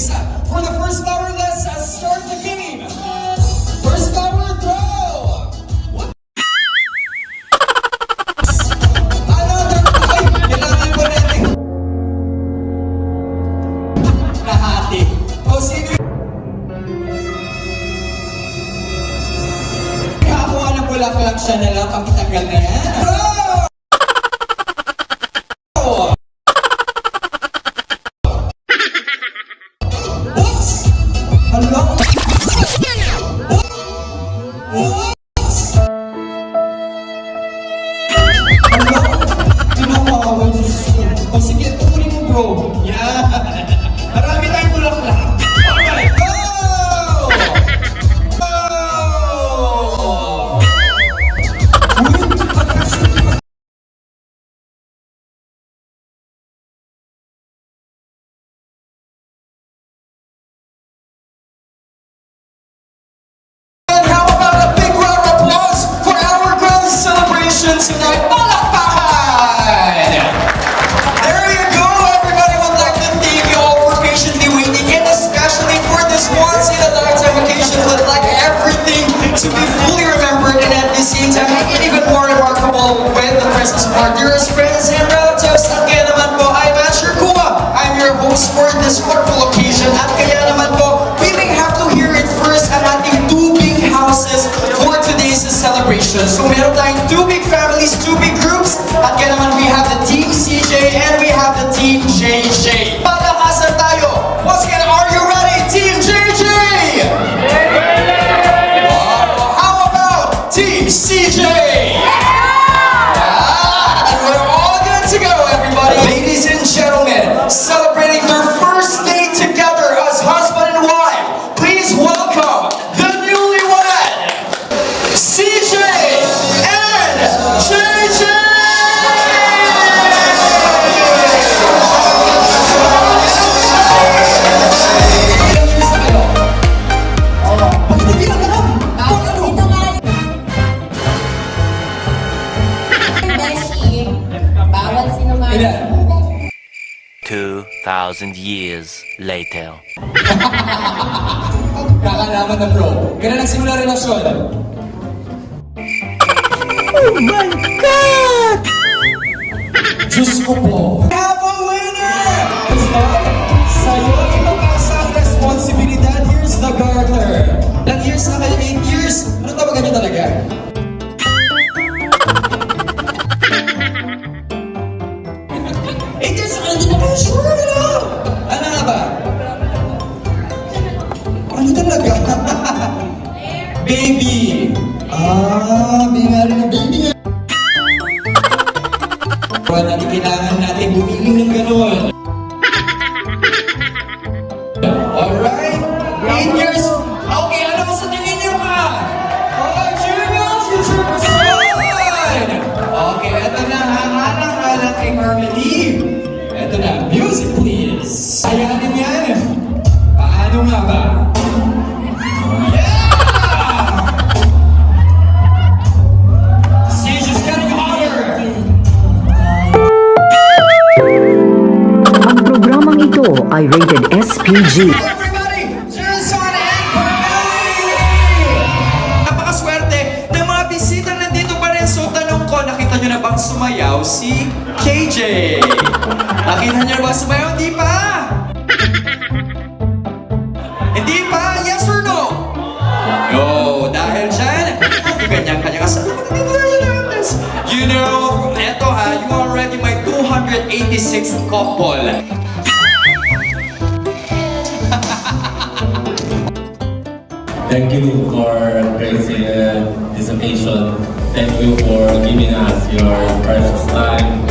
isa. For the first flower, let's uh, start the game. First flower, throw! What? Another, ay, kailangan ko natin. Nahati. O sino. Kakakuha ng bulaklak siya na lang, pakitanggal na yan. Throw! Allah. to be Ilan? 2,000 years later. Kakalaman na bro. Kailan nagsimula relasyon? Oh my God! Diyos ko po. Baby! Ah, may nga rin ng baby nga. Kaya natin kailangan natin bumili ng gano'n. Alright? Eight years. Okay, ano sa tingin niyo pa? Oh, Julius, it's your son! Okay, eto na. Kay Carmelly. Eto na. Music, please. Rated SPG. Everybody! Napakaswerte ng mga bisita nandito pa rin. So tanong ko, nakita nyo na bang sumayaw si KJ? Nakita nyo na ba sumayaw? Hindi pa! Hindi pa? Yes or no? No, dahil dyan, ganyan-kanya kasama. You know, eto ha, you already my 286 couple. Thank you for this occasion. Thank you for giving us your precious time.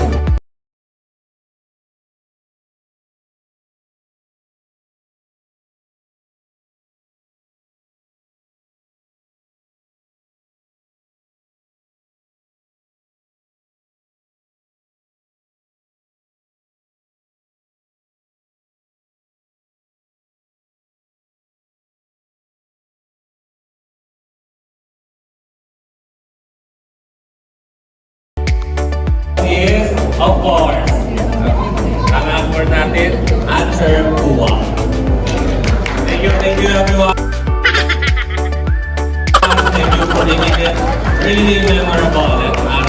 Of course, ang anchor natin, Answer Kuwa. Thank you, thank you everyone. thank you for making it really memorable and